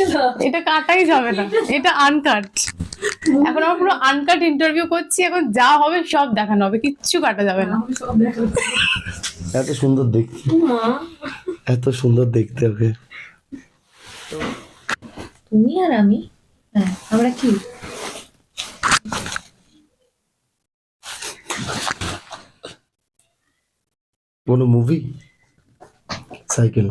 এটা কাটাই যাবে না। এটা আনকাট এখন আমরা পুরো আনকাট ইন্টারভিউ করছি এখন যা হবে সব দেখানো হবে কিচ্ছু কাটা যাবে না। এত সুন্দর দেখতে এত সুন্দর দেখতে ওকে তুমি আর আমি? হ্যাঁ আমরা কি? কোনো মুভি সাইকেল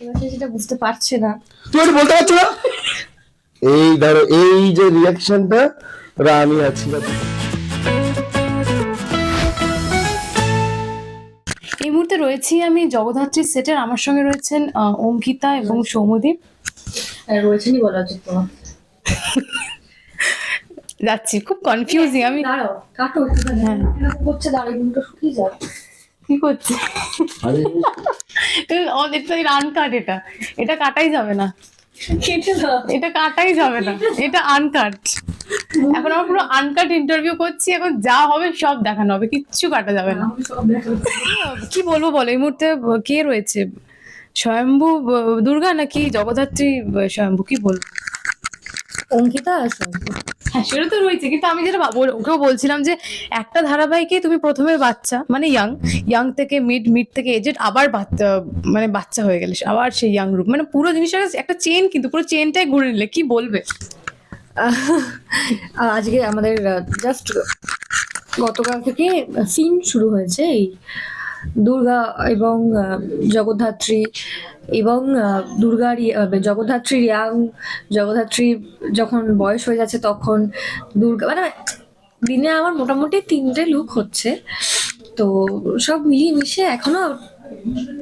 সেটা বুঝতে পারছে না। তুমি এটা বলতে পারছ না? এই ধরো এই যে রিয়াকশনটা ওরা আমি আছি। এই মুহূর্তে রয়েছি আমি জগদ্ধাত্রী সেটের আমার সঙ্গে রয়েছেন আহ, অঙ্কিতা এবং সৌমদীপ রয়েছেনই বলা উচিত তোমার যাচ্ছি খুব কনফিউজিং আমি দাঁড়াও কাটো হ্যাঁ। দাঁড়াও শুকিয়ে যাও কি করছি? আরে। এটা আনকাট এটা। এটা কাটাই যাবে না। কেটে এটা কাটাই যাবে না। এটা আনকাট এখন আমরা পুরো আনকাট ইন্টারভিউ করছি এখন যা হবে সব দেখানো হবে। কিচ্ছু কাটা যাবে না। কি বলব বলো এই মুহূর্তে কে রয়েছে? স্বয়ম্ভু ব- দুর্গা নাকি জগদ্ধাত্রী স্বয়ম্ভু? কি বলব? অঙ্কিতা আর শঙ্কু। হ্যাঁ সেটা তো রয়েছে, কিন্তু আমি যেটা ওকেও বলছিলাম যে একটা ধারাবাহিকে তুমি প্রথমে বাচ্চা মানে ইয়াং ইয়াং থেকে মিড মিড থেকে এজেড আবার বাচ্চা মানে বাচ্চা হয়ে গেলে, আবার সেই ইয়াং রূপ। মানে পুরো জিনিসটা একটা চেন কিন্তু, পুরো চেনটাই ঘুরে নিলে, কি বলবে? আজকে আমাদের জাস্ট গতকাল থেকে সিন শুরু হয়েছে এই দুর্গা এবং জগদ্ধাত্রী এবং দুর্গার আহ, জগদ্ধাত্রীর ইয়াং জগদ্ধাত্রী যখন বয়স হয়ে যাচ্ছে তখন দুর্গা মানে দিনে আমার মোটামুটি তিনটে লুক হচ্ছে। তো সব মিলিয়ে মিশে এখনও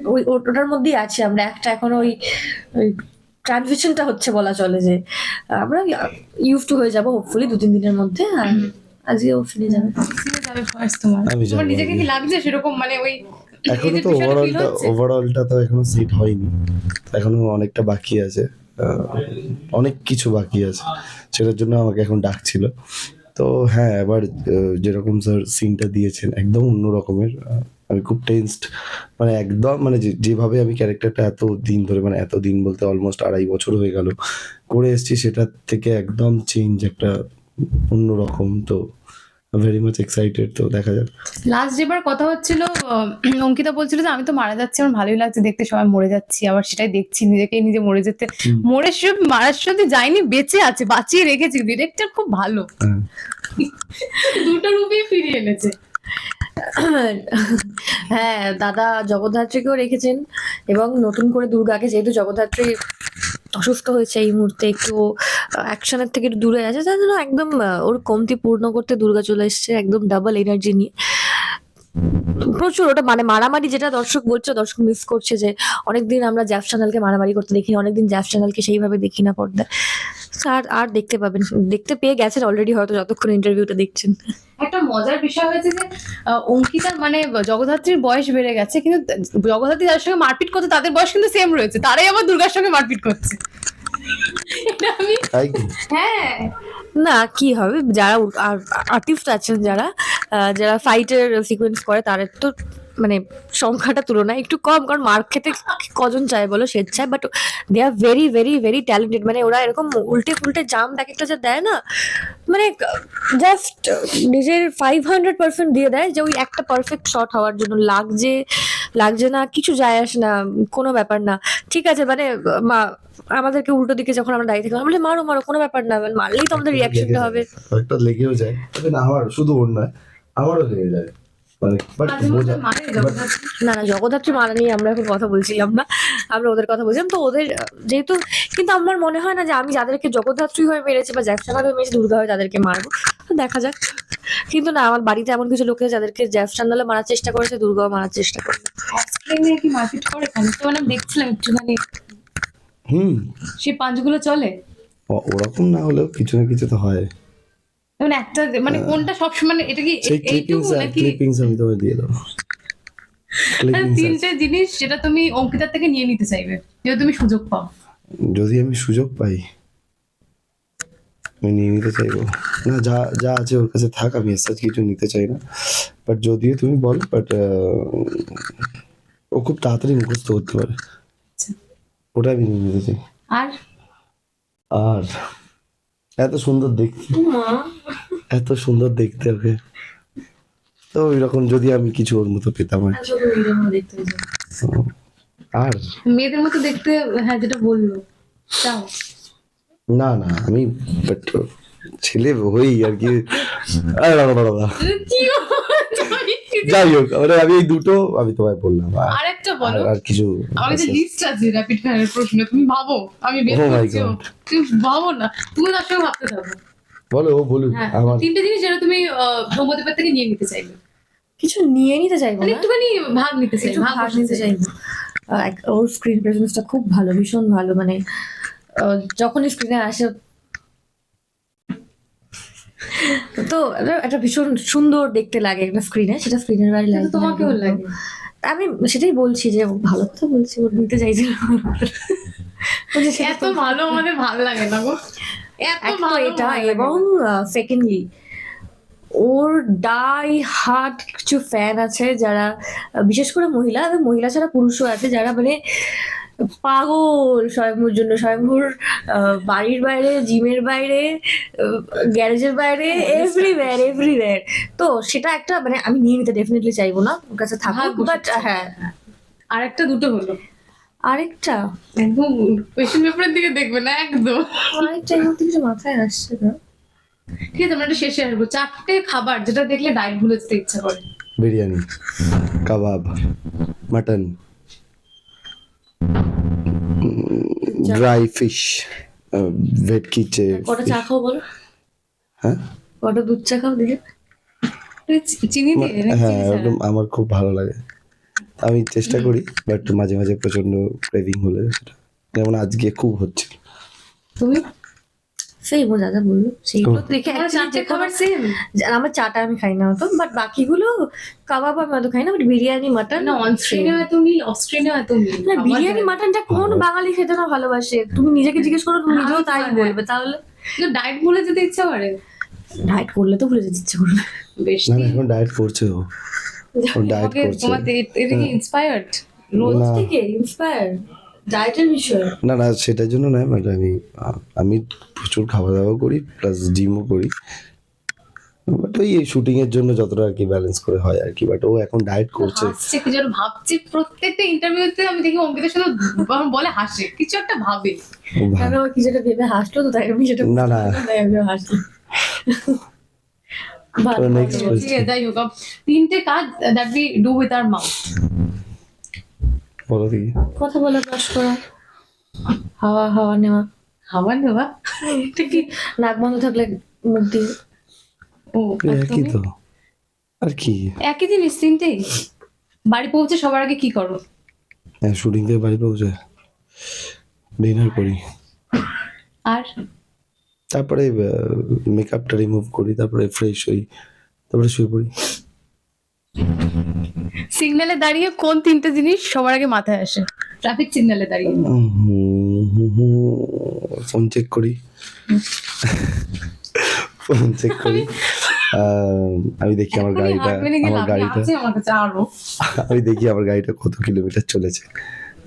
ওই ওটার মধ্যেই আছি আমরা। একটা এখনও ওই ওই ট্রানজিশনটা হচ্ছে বলা চলে যে আমরা ইউজ টু হয়ে যাব হোপফুলি দু তিন দিনের মধ্যে। আর আজকে ও ফিরে যাবে। কিসে যাবে ফার্স্ট তোমার। আমি তোমার যাব, নিজেকে কি লাগছে সেরকম? মানে ওই এখনও তো ওভারঅলটা ওভারঅলটা তো এখনও সেট হয়নি। এখনও অনেকটা বাকি আছে। অনেক কিছু বাকি আছে। সেটার জন্য আমাকে এখন ডাকছিল। তো হ্যাঁ এবার যেরকম স্যার সিনটা দিয়েছেন একদম অন্য রকমের। আমি খুব টেন্সড মানে একদম মানে যে- যেভাবে আমি ক্যারেক্টারটা এত দিন ধরে মানে এত দিন বলতে অলমোস্ট আড়াই বছর হয়ে গেল করে এসেছি সেটার থেকে একদম চেঞ্জ একটা অন্য রকম। তো ভেরি মাচ এক্সাইটেড তো দেখা যাক। লাস্ট যেবার কথা হচ্ছিল অঙ্কিতা বলছিল যে আমি তো মারা যাচ্ছি আমার ভালোই লাগছে দেখতে সবাই মরে যাচ্ছি আবার সেটাই দেখছি নিজেকে নিজে মরে যেতে। মরে সব মারার সাথে যায়নি বেঁচে আছে বাঁচিয়ে রেখেছি ডিরেক্টর খুব ভালো। হ্যাঁ। দুটো রূপই ফিরিয়ে এনেছে। হ্যাঁ দাদা জগদ্ধাত্রীকেও রেখেছেন এবং নতুন করে দুর্গাকে যেহেতু জগদ্ধাত্রী অসুস্থ হয়েছে এই মুহূর্তে একটু অ্যাকশনের থেকে দূরে আছে তার জন্য একদম ওর কমতি পূর্ণ করতে দুর্গা চলে এসছে, একদম ডাবল এনার্জি নিয়ে। প্রচুর ওটা মানে মারামারি যেটা দর্শক বলছে, দর্শক মিস করছে যে অনেকদিন আমরা জ্যাফ চ্যানেলকে মারামারি করতে দেখি অনেকদিন জ্যাফ চ্যানেলকে সেইভাবে দেখি না পর্দায় আর আর দেখতে পাবেন, দেখতে পেয়ে গেছেন অলরেডি হয়তো যতক্ষণ ইন্টারভিউটা দেখছেন। একটা মজার বিষয় হয়েছে যে অঙ্কিতার মানে জগদ্ধাত্রীর বয়স বেড়ে গেছে, কিন্তু জগদ্ধাত্রী যার সঙ্গে মারপিট করতে, তাদের বয়স কিন্তু সেম রয়েছে, তারাই আবার দুর্গার সঙ্গে মারপিট করছে। হ্যাঁ। না কি হবে? যারা আর্টিস্ট আছেন যারা আহ, যারা ফাইটের সিকোয়েন্স করে তাদের তো মানে সংখ্যাটা তুলনায় একটু কম কারণ মার খেতে কজন চায় বলো? স্বেচ্ছায় but they are very very very talented মানে ওরা এরকম উল্টে ফুলটে জাম এক একটা যা দেয় না মানে জাস্ট নিজের ফাইভ হান্ড্রেড পার্সেন্ট দিয়ে দেয় যে ওই একটা পারফেক্ট শট হওয়ার জন্য। লাগছে লাগছে না কিছু যায় আসে না কোনো ব্যাপার না। ঠিক আছে মানে মা আমাদেরকে উল্টো দিকে যখন আমরা দাঁড়িয়ে থাকি আমরা বলি, মারো মারো কোনো ব্যাপার না মানে মারলেই তো আমাদের রিয়াকশনটা হবে। একটা লেগেও যায়। তবে না আমার শুধু ওর নয় আমারও লেগে যায়। মানে বাট বোঝা না না জগদ্ধাত্রী মারা নিয়ে আমরা এখন কথা বলছিলাম না। আমরা ওদের কথা বলছিলাম। তো ওদের যেহেতু কিন্তু আমার মনে হয় না যে আমি যাদেরকে জগদ্ধাত্রী হয়ে মেরেছি বা জ্যাফসানার হয়ে মেরেছি দুর্গা হয়ে তাদেরকে মারবো। তো দেখা যাক। কিন্তু না আমার বাড়িতে এমন কিছু লোক আছে যাদেরকে জ্যাফসানালে মারার চেষ্টা করেছে দুর্গাও মারার চেষ্টা করে অফস্ক্রিনে কি মারপিট করে খানিকটা মানে আমি দেখছিলাম একটুখানি। হুম। সেই পাঁচগুলো চলে? ওরকম না হলেও কিছু না কিছু তো হয়। মানে একটা মানে কোনটা সবসময় মানে এটা কি এইটুকু নাকি ক্লিপিংস আমি তোমায় দিয়ে দেবো। মানে তিনটে জিনিস যেটা তুমি অঙ্কিতার থেকে নিয়ে নিতে চাইবে যদি তুমি সুযোগ পাও। যদি আমি সুযোগ পাই আমি নিয়ে নিতে চাইব। না যা যা আছে ওর কাছে থাক আমি কিছু নিতে চাই না। বাট যদিও তুমি বলো বাট ও খুব তাড়াতাড়ি মুখস্থ করতে পারে। আচ্ছা। ওটা আমি নিয়ে নিতে চাই। আর? আর? এত সুন্দর দেখতে এত সুন্দর দেখতে ওকে তো ওইরকম যদি আমি কিছু ওর মতো পেতাম আর। আর? মেয়েদের মতো দেখতে হ্যাঁ যেটা বলল না না আমি but ছেলে হই আর কি? যাই হোক মানে আমি এই দুটো আমি তোমায় বললাম আর- বলো? আর- কিছু আমার কাছে লিস্ট আছে র্যাপিড ফায়ারের প্রশ্ন তুমি ভাবো আমি বের Oh করছি। তুমি ভাবো না তুমি সঙ্গে ভাবতে থাকো। বলো ও বলুক হ্যাঁ আমার তিনটে জিনিস যেটা তুমি আহ, ব্রহ্মদেবের থেকে নিয়ে নিতে চাইবে। কিছু নিয়ে নিতে চাইব মানে না? একটুখানি ভাগ নিতে চাই একটু ভাগ ভাগ নিতে নিতে চাই চাইব। আহ, ওর স্ক্রিন প্রেজেন্সটা খুব ভালো ভীষণ ভালো মানে আহ, যখনই স্ক্রিনে আসে তো একটা- ভীষণ সুন্দর দেখতে লাগে একটা স্ক্রিনে সেটা স্ক্রিনের বাইরে লাগে তোমাকেও লাগে। আমি সেটাই বলছি যে ভালো তো বলছি ওর নিতে চাইছিলাম এত ভালো আমাদের ভালো লাগে না গো। এত ভালো এটা এবং সেকেন্ডলি ওর ডাই হার্ট কিছু ফ্যান আছে যারা বিশেষ করে মহিলা এবং মহিলা ছাড়া পুরুষও আছে যারা মানে পাগল স্বয়ংভূর জন্য। স্বয়ংভূর বাড়ির বাইরে জিমের বাইরে গ্যারেজের বাইরে এভরিওয়্যার এভরিওয়্যার তো সেটা একটা মানে আমি নিয়ে নিতে ডেফিনেটলি চাইব না ওর কাছে থাকুক ভাগ্য বাট হ্যাঁ। আর একটা দুটো হলো। আরেকটা? একদম কোয়েশ্চেন পেপারের দিকে দেখবে না একদম। আরেকটা মুহূর্তে কিছু মাথায় আসছে না। ঠিক আছে আমরা একটা শেষে আসব। চারটে খাবার যেটা দেখলে ডায়েট ভুলে যেতে ইচ্ছা করে। Biryani kebab mutton dry fish ভেটকি চিপস কটা চা খাও বলো? হ্যাঁ? কটা দুধ চা খাও দেখে। চিনি দিয়ে হ্যাঁ একদম আমার খুব ভালো লাগে। আমি চেষ্টা করি বাট মাঝে মাঝে প্রচণ্ড ক্রেভিং হলে সেটা। যেমন আজকে খুব হচ্ছে তুমি? সেই মো দাদা বলল সেইগুলো দেখে আমার চাটা আমি খাই না হতো বাট বাকিগুলো কাবাব আমি অত খাই না বাট বিরিয়ানি মাটন। না মিল অফ এত মিল না বিরিয়ানি মাটনটা কোন বাঙালি খেতে না ভালোবাসে। তুমি নিজেকে জিজ্ঞেস করো তুমি নিজেও তাই বলবে তাহলে। ডায়েট ভুলে যেতে ইচ্ছা করে? ডায়েট করলে তো ভুলে যেতে ইচ্ছে করবে। বেশ না না এখন ডায়েট করছে ও। ডায়েট করছে। তোমার এটা কি ইন্সপায়ার্ড রোজ থেকে ইন্সপায়ার ডায়েটের বিষয়? না না সেটার জন্য নয় মানে আমি আমি প্রচুর খাওয়া দাওয়া করি প্লাস জিমও করি। বাট ওই শুটিং এর জন্য যতটা আর কি ব্যালেন্স করে হয় আর কি বাট ও এখন ডায়েট করছে। হাসছে কি যেন ভাবছে প্রত্যেকটা ইন্টারভিউতে আমি দেখি অঙ্কিতের সাথে বলে হাসে কিছু একটা ভাবে। ও কি যেটা ভেবে হাসলো তো তাই আমি সেটা না, না। তাই আমি হাসি। ভালো, তো next আম- তিনটে কাজ that we do with our mouth বলো দেখি। কথা বলা ব্রাশ করা। হাওয়া হাওয়া নেওয়া। খাবার দেওয়া এটা কি নাক বন্ধ থাকলে মুখ দিয়ে। ও আর একই তো। আর কি? একই জিনিস তিনটেই? বাড়ি পৌঁছে সবার আগে কি করো? হ্যাঁ শুটিং থেকে বাড়ি পৌঁছে। ডিনার করি। আর? তারপরে মেকআপটা রিমুভ করি তারপরে ফ্রেশ হই তারপরে শুয়ে পড়ি। সিগন্যালে দাঁড়িয়ে কোন তিনটে জিনিস সবার আগে মাথায় আসে? ট্রাফিক সিগন্যালে দাঁড়িয়ে। ফোন চেক করি। ফোন চেক করি। আহ, আমি দেখি আমার গাড়িটা আমার গাড়িটা। আমি দেখি আমার গাড়িটা কত কিলোমিটার চলেছে।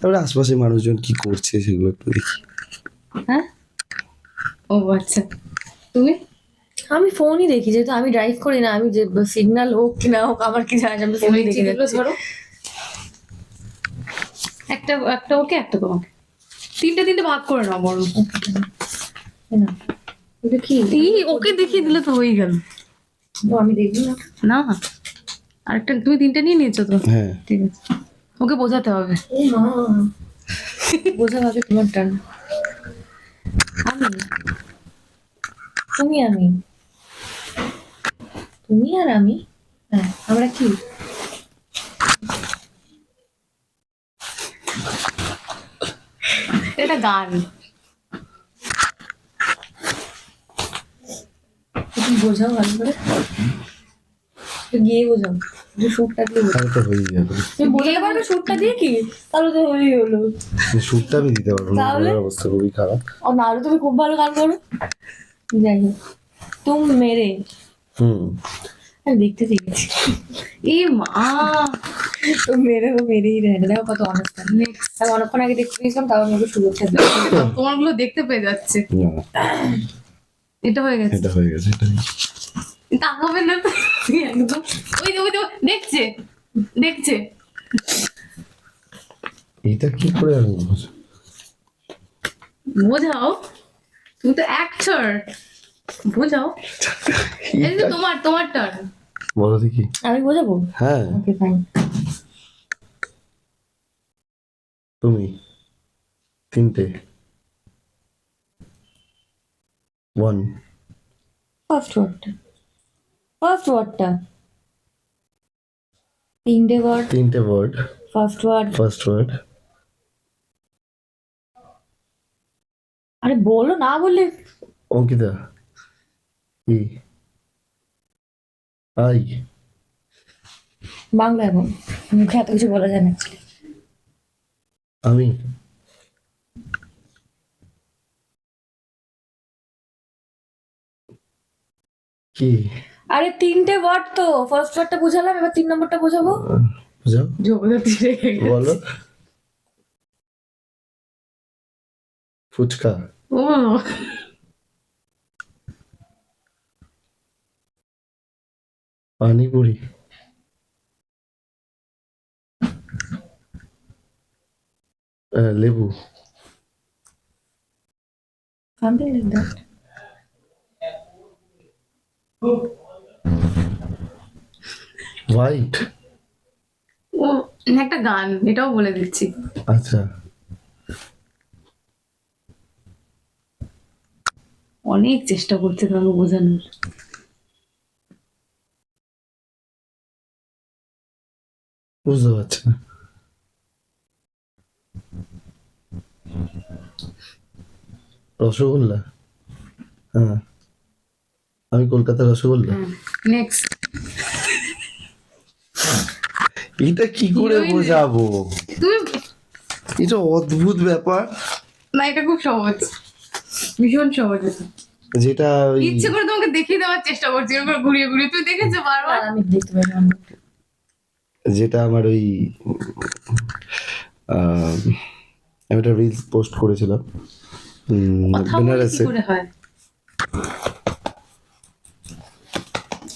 তারপরে আশপাশে মানুষজন কি করছে সেগুলো একটু দেখি। হ্যাঁ? ও আচ্ছা। তুমি? আমি ফোনই দেখি যেহেতু আমি ড্রাইভ করি না আমি যে সিগন্যাল হোক কি না হোক আমার কি জানা আমি ফোনই দেখে ধরো। একটা একটা ওকে একটা তোমাকে। তিনটে তিনটে ভাগ করে নাও বড় এই ওকে দেখিয়ে দিলে তো হয়ে গেল। ও, আমি দেখব না। না আরেকটা তুমি তিনটে নিয়ে নিয়েছো তো? হ্যাঁ। ঠিক আছে। ওকে বোঝাতে হবে। বোঝা ভাবে তোমার টান। আমি? তুমি আমি? তুমি আর আমি হ্যাঁ আমরা কি? এটা গান। তুমি বোঝাও ভালো করে। গিয়ে বোঝাও সুরটা দিয়ে বোঝাও। তাহলে তো হয়েই যাবে তুমি বোঝাতে পারবে সুরটা দিয়ে কি? তাহলে তো হয়েই হলো। আমি দিতে পারব না তাহলে? আমার অবস্থা খুবই খারাপ। ও নাহলে তুমি খুব ভালো গান করো যাই হোক তুম মেরে। হুম। দেখতে পেয়েছি। এ মা তো মেরে ও মেরেই না দেখো কত অনুষ্ঠান আমি। অনেকক্ষণ আগে দেখতে পেয়েছিলাম তাও আমি দিই তোমারগুলো দেখতে পেয়ে যাচ্ছে। এটা হয়ে গেছে। এটা হয়ে গেছে এটা তাকাবে না তো। একদম। ওই ওই দেখছে। দেখছে। এটা কি করে আমি? বোঝাও। তুমি তো অ্যাক্টর বোঝাও। এই যে তোমার তোমার টার্ন বলো দেখি। আমি বোঝাবো? হ্যাঁ। ওকে ফাইন তুমি। তিনটে। ওয়ান ফার্স্ট ওয়ার্ডটা ফার্স্ট ওয়ার্ডটা তিনটে ওয়ার্ড তিনটে word first word first word আরে বলো না বললে অঙ্কিতা। কি আই। বাংলা এখন মুখে এত কিছু বলা যায় না আমি। কি? আরে তিনটে ওয়ার্ড তো। ফার্স্ট ওয়ার্ডটা বোঝালাম এবার তিন নম্বরটা বোঝাবো। বুঝাও। বলো। ফুচকা। ও। পানিপুরি লেবু। সামথিং লাইক দ্যাট হোয়াইট ও একটা গান এটাও বলে দিচ্ছি। আচ্ছা। অনেক চেষ্টা করছে তোমাকে বোঝানোর। বুঝতে পারছি না রসগোল্লা? হ্যাঁ। আমি কলকাতার রসগোল্লা? নেক্সট এটা কি করে বোঝাবো? এটা অদ্ভুত ব্যাপার। না এটা খুব সহজ। ভীষণ সহজ যেটা ইচ্ছে করে তোমাকে দেখিয়ে দেওয়ার চেষ্টা করছি এরকম ঘুরিয়ে ঘুরিয়ে। তুই দেখেছ বারবার? আমি দেখতে পাইলাম না। যেটা আমার ওই আমি একটা রিলস পোস্ট করেছিলাম। বেনারসে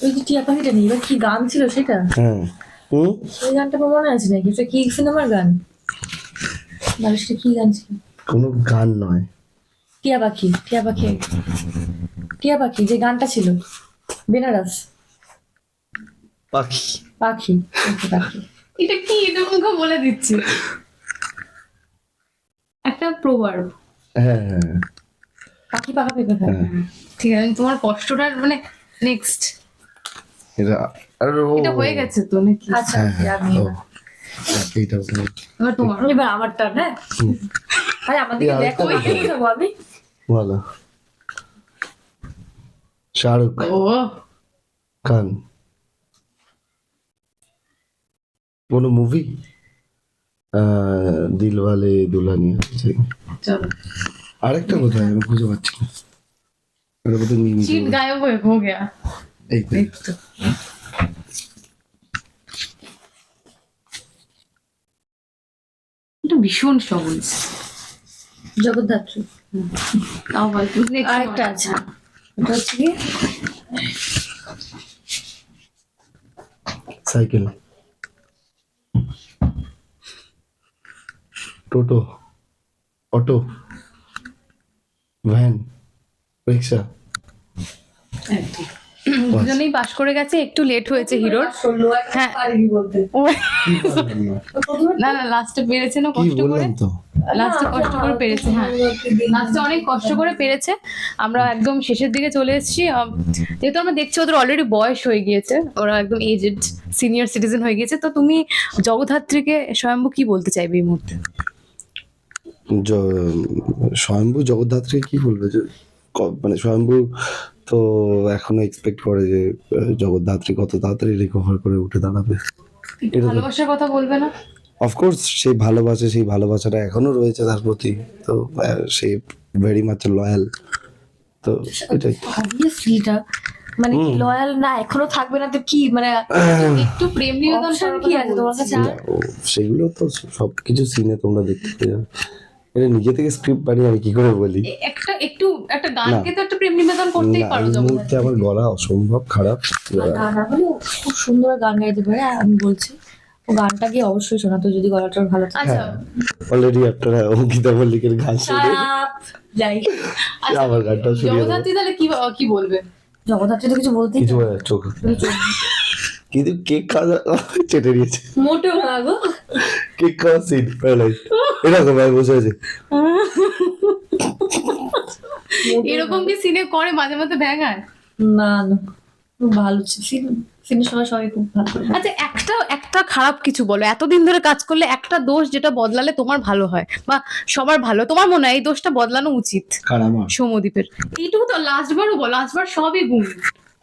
ওই যে টিয়া পাখিটা নেই এবার কি গান ছিল সেটা? হ্যাঁ। সেই গানটা আমার মনে আছে নাকি? এটা কি সিনেমার গান? মানুষটা কি গান ছিল? কোনো গান নয়। টিয়া পাখি টিয়া পাখি। টিয়া পাখি যে গানটা ছিল। বেনারস পাখি। পাখি পাখি এটা কি? এটা মুখে বলে দিচ্ছি। একটা প্রভাব হ্যাঁ হ্যাঁ। পাখি পাখা পেঁপে খায় হ্যাঁ। ঠিক আছে তোমার কষ্টটা মানে নেক্সট এটা এটা হয়ে গেছে তো নাকি? আচ্ছা হ্যাঁ হ্যাঁ। আমি এইটা এবার তোমার। এবার আমার টার্ন হ্যাঁ আরে আমার দিকে এই দেখো আমি। বলো শাহরুখ খান। কোনো মুভি দিলওয়ালে দুলহানিয়া চলো। আরেকটা কোথায়? আমি খুঁজে পাচ্ছি না। নিয়ে নিতে চিট গায়েব হয়ে হো গেয়া এই তো। এটা ভীষণ সহজ জগদ্ধাত্রী। তাও বল তুমি আরেকটা আছে। এটা হচ্ছে কি? Cycle. Toto auto van rickshaw দুজনেই পাস করে গেছে একটু লেট হয়েছে হিরোর। হ্যাঁ। না? না লাস্টে পেরেছে না কষ্ট করে? লাস্টে কষ্ট করে পেরেছে হ্যাঁ। লাস্টে অনেক কষ্ট করে পেরেছে। আমরা একদম শেষের দিকে চলে এসেছি। যেহেতু আমরা দেখছি ওদের অলরেডি বয়স হয়ে গিয়েছে ওরা একদম এজেড সিনিয়র সিটিজেন হয়ে গিয়েছে তো তুমি জগদ্ধাত্রীকে স্বয়ম্ভু কি বলতে চাইবে এই মুহূর্তে? স্বয়ম্ভু জগদ্ধাত্রী কি বলবে? যে মানে স্বয়ম্ভু তো এখনও এক্সপেক্ট করে যে জগদ্ধাত্রী কত তাড়াতাড়ি রিকভার করে উঠে দাঁড়াবে। ভালোবাসার কথা বলবে না? অফকোর্স সেই ভালোবাসে সেই ভালোবাসাটা এখনও রয়েছে তার প্রতি। তো সে ভেরি মাচ লয়াল তো এটাই। মানে কি লয়াল না এখনও থাকবে না তো কি মানে একটু প্রেম নিবেদন কি আছে? তোমার কাছে সেগুলো তো সবকিছু সিনে তোমরা দেখতে পেয়ে যাবে। এটা নিজে থেকে স্ক্রিপ্ট বানিয়ে আমি কি করে বলি? একটা একটু একটা গানকে তো একটা প্রেম নিবেদন করতেই না, পারো এই জগন্নাথ মুহূর্তে আমার গলা অসম্ভব খারাপ। না না হলেও খুব সুন্দর গান গাইতে পারে আমি বলছি ও গানটা গিয়ে অবশ্যই শোনাতো যদি গলাটা ভালো থাকে। আচ্ছা। অলরেডি আপনারা অঙ্কিতা মল্লিকের গান শুনে। যাই। আচ্ছা আমার গানটাও শুনিয়ে দেবো জগদ্ধাত্রী তাহলে কি কি বলবে? জগদ্ধাত্রী তো কিছু বলতেই কিছু বলার চোখ কিন্তু কেক খাওয়া চেটে নিয়েছে মোটেও না গো। কেক খাওয়া সিন প্যারালাইজ এরকম ভাই বসে আছে এরকম কি সিনে করে মাঝে মাঝে ভ্যাঙায় না না খুব ভালো সিনের সবাই সবাই খুব ভালো। আচ্ছা একটা একটা খারাপ কিছু বলো। এতদিন ধরে কাজ করলে একটা দোষ যেটা বদলালে তোমার ভালো হয় বা সবার ভালো তোমার মনে হয় এই দোষটা বদলানো উচিত? সৌমদ্বীপের এইটুকু তো লাস্টবারও বলো লাস্টবার সবই গুণ।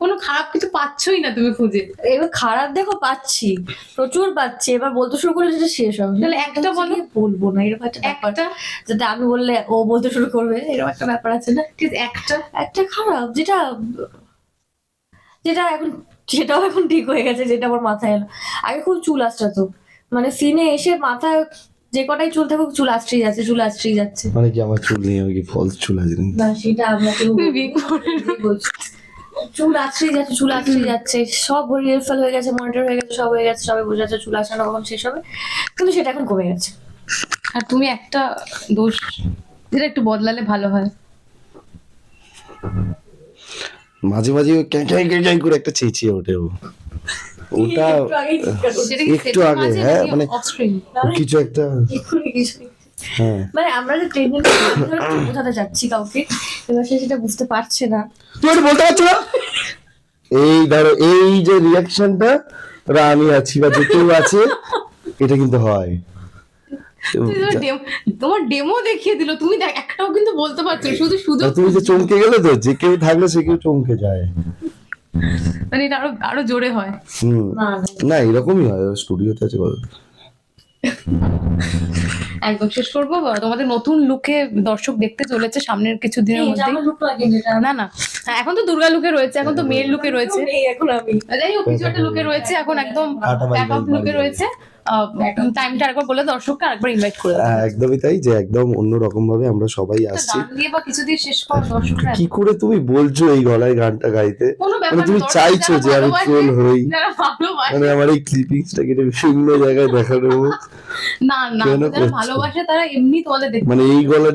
কোনো খারাপ কিছু পাচ্ছই না তুমি খুঁজে। এবার খারাপ দেখো পাচ্ছি প্রচুর পাচ্ছি এবার বলতে শুরু করলে সেটা শেষ হবে। তাহলে একটা বলো। বলব না এরকম একটা ব্যাপার। একটা? যাতে আমি বললে ও বলতে শুরু করবে এরকম একটা ব্যাপার আছে না? ঠিক একটা? একটা খারাপ যেটা যেটা এখন সেটাও এখন ঠিক হয়ে গেছে যেটা আমার মাথায় এলো। আগে খুব চুল আসতো মানে সিনে এসে মাথায় যে কটাই চুল থাকুক চুল আসছেই যাচ্ছে চুল আসছেই যাচ্ছে। মানে কি আমার চুল নিয়ে আমি কি ফলস চুল আছে না সেটা আমরা কেউ বলছি? চুল আসছেই যাচ্ছে চুল আসছেই যাচ্ছে। সব রিহার্সাল হয়ে গেছে মনিটর হয়ে গেছে সব হয়ে গেছে সবাই বোঝা যাচ্ছে চুল আসানো কখন শেষ হবে। কিন্তু সেটা এখন কমে গেছে। আর তুমি একটা দোষ যেটা একটু বদলালে ভালো হয়। মাঝে মাঝে ওই ক্যাঁ ক্যাঁ ক্যাঁ ক্যাঁ করে একটা চেঁচিয়ে ওঠে ও। ওটা একটু আগে, হ্যাঁ, মানে- কিছু একটা মানে আমরা যে ট্রেনে বোঝাতে যাচ্ছি কাউকে এবার সে সেটা বুঝতে পারছে না। তুই এটা বলতে পারছ না? এই ধরো এই যে রিয়াকশনটা ওরা আমি আছি বা যে কেউ আছে এটা কিন্তু হয়। তুমি তোমার ডেমো দেখিয়ে দিল তুমি দেখ একটাও কিন্তু বলতে পারছ শুধু শুধু তুমি যে চমকে গেলে তো যে কেউ থাকলে সে কেউ চমকে যায়। মানে এটা আরও আরও জোরে হয়। হুম। না না। এরকমই হয় স্টুডিওতে আছে বলো। একদম শেষ করব। তোমাদের নতুন লুকে দর্শক দেখতে চলেছে সামনের কিছু দিনের মধ্যে না না। হ্যাঁ, এখন তো দুর্গা লুকে রয়েছে এখন তো মেয়ের লুকে রয়েছে। এখন আমি। যাই হোক কিছু একটা লুকে রয়েছে এখন একদম লুকে রয়েছে। টাইমটা একবার বলে দর্শককে আরেকবার ইনভাইট করে দাও। হ্যাঁ, একদমই তাই যে একদম অন্য রকম ভাবে আমরা সবাই আসছি। বা কিছু দিয়ে শেষ করো দর্শকরা কি করে তুমি বলছো এই গলায় গানটা গাইতে? মানে তুমি চাইছো যে আমি ট্রোল হই। মানে আমার এই ক্লিপিংসটা কেটে বিভিন্ন জায়গায় দেখানো। না না যারা? ভালোবাসে তারা এমনি তোমাদের দেখতে মানে এই গলা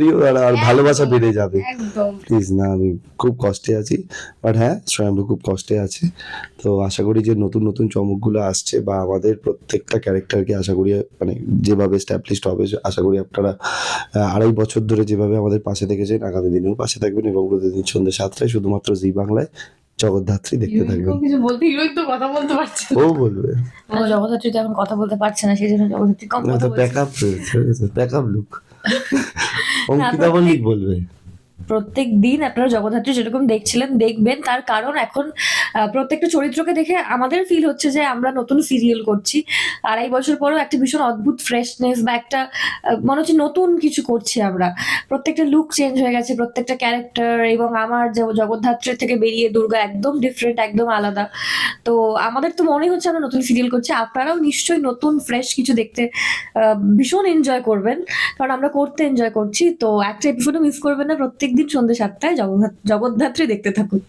আর ভালোবাসা বেড়ে যাবে। একদম। প্লিজ না আমি খুব কষ্টে আছি। বাট হ্যাঁ স্বয়ম্ভু খুব কষ্টে আছে। তো আশা করি যে নতুন নতুন চমকগুলো আসছে বা আমাদের প্রত্যেকটা ক্যারেক্টারকে আশা করি মানে যেভাবে স্ট্যাবলিশড হবে আশা করি আপনারা আড়াই বছর ধরে যেভাবে আমাদের পাশে থেকেছেন আগামী দিনেও পাশে থাকবেন এবং প্রতিদিন সন্ধ্যে সাতটায় শুধুমাত্র জি বাংলায় জগদ্ধাত্রী দেখতে থাকবেন। কিছু বলতে হিরোইন তো কথা বলতে পারছে ও বলবে। জগদ্ধাত্রী তো এখন কথা বলতে পারছে না সেই জন্য জগদ্ধাত্রী কম কথা বলছে। Pack up pack up look Ankita Mallick বলবে। প্রত্যেক দিন আপনারা জগদ্ধাত্রী যেরকম দেখছিলেন, দেখবেন। তার কারণ এখন প্রত্যেকটা চরিত্রকে দেখে আমাদের ফিল হচ্ছে যে আমরা নতুন সিরিয়াল করছি। আড়াই বছর পরেও একটা ভীষণ অদ্ভুত ফ্রেশনেস বা একটা মনে হচ্ছে নতুন কিছু করছি আমরা। প্রত্যেকটা লুক চেঞ্জ হয়ে গেছে, প্রত্যেকটা ক্যারেক্টার এবং আমার যে জগদ্ধাত্রী থেকে বেরিয়ে দুর্গা একদম ডিফারেন্ট একদম আলাদা। তো আমাদের তো মনে হচ্ছে আমরা নতুন সিরিয়াল করছি। আপনারাও নিশ্চয়ই নতুন ফ্রেশ কিছু দেখতে ভীষণ এনজয় করবেন। কারণ আমরা করতে এনজয় করছি। তো একটা এপিসোডও মিস করবেন না প্রত্যেকদিন সন্ধ্যে সাতটায় জগদ্ধাত্রী দেখতে থাকুন।